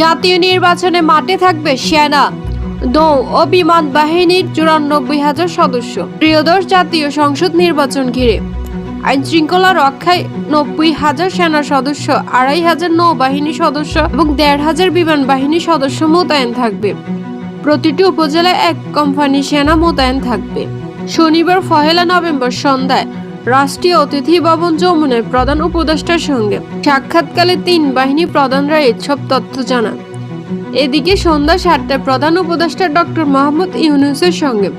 জাতীয় নির্বাচনে মাঠে থাকবে সেনা। নৌ ও বিমান বাহিনীর চুরানব্বই হাজার সদস্য। ত্রিয়দশ জাতীয় সংসদ নির্বাচন ঘিরে। আইন শৃঙ্খলা রক্ষায় নব্বই হাজার সেনা সদস্য, আড়াই হাজার নৌবাহিনী সদস্য এবং দেড় হাজার বিমান বাহিনী সদস্য মোতায়েন থাকবে। প্রতিটি উপজেলায় এক কোম্পানি সেনা মোতায়েন থাকবে। শনিবার, পহেলা নভেম্বর সন্ধ্যায় রাষ্ট্রীয় অতিথি ভবন যমুনায় প্রধান উপদেষ্টার সঙ্গে সাক্ষাৎকালে তিন বাহিনী প্রধানরা এসব তথ্য জানান। এদিকে সন্ধ্যা সাতটায় প্রধান উপদেষ্টা ডক্টর মোহাম্মদ ইউনুসের সঙ্গে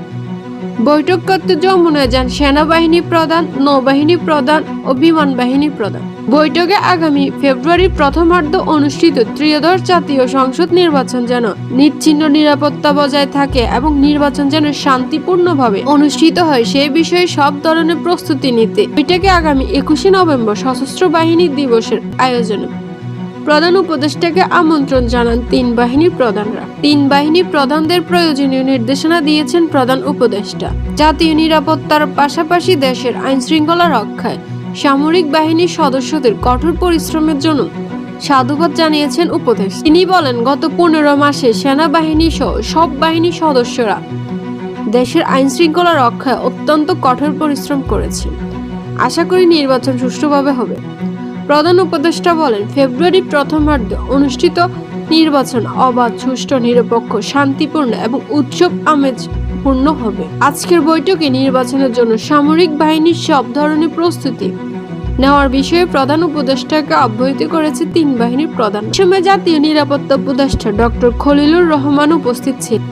বৈঠক করতে যমুনায় যান সেনাবাহিনী প্রধান, নৌবাহিনী প্রধান ও বিমান বাহিনী প্রধান। বৈঠকে আগামী ফেব্রুয়ারির প্রথমার্ধ অনুষ্ঠিত ত্রিয়দশ জাতীয় সংসদ নির্বাচন যেন নিচ্ছিন্ন নিরাপত্তা বজায় থাকে এবং নির্বাচন যেন শান্তিপূর্ণভাবে অনুষ্ঠিত হয় সেই বিষয়ে সব ধরনের প্রস্তুতি নিতে। বৈঠকে আগামী একুশে নভেম্বর সশস্ত্র বাহিনী দিবসের আয়োজনে। প্রধান উপদেষ্টাকে আমন্ত্রণ জানান তিন বাহিনীর প্রধানরা। তিন বাহিনী প্রধানদের প্রয়োজনীয় নির্দেশনা দিয়েছেন প্রধান উপদেষ্টা। জাতীয় নিরাপত্তার পাশাপাশি দেশের আইন শৃঙ্খলা রক্ষায় সামরিক বাহিনীর সদস্যদের কঠোর পরিশ্রমের জন্য সাধুবাদ জানিয়েছেন উপদেশ তিনি বলেন, গত পনেরো মাসে সেনাবাহিনী সহ সব বাহিনীর সদস্যরা দেশের আইন শৃঙ্খলা রক্ষায় অত্যন্ত কঠোর পরিশ্রম করেছে। আশা করি নির্বাচন সুষ্ঠুভাবে হবে। প্রধান উপদেষ্টা বলেন ফেব্রুয়ারি প্রথমার্ধে অনুষ্ঠিত নির্বাচন অবাধ, সুষ্ঠু, নিরপেক্ষ, শান্তিপূর্ণ এবং উৎসব আমেজ পূর্ণ হবে। আজকের বৈঠকে নির্বাচনের জন্য সামরিক বাহিনীর সব ধরনের প্রস্তুতি নেওয়ার বিষয়ে প্রধান উপদেষ্টাকে অব্যাহত করেছে তিন বাহিনীর প্রধান। সময় জাতীয় নিরাপত্তা উপদেষ্টা ডক্টর খলিলুর রহমান উপস্থিত ছিলেন।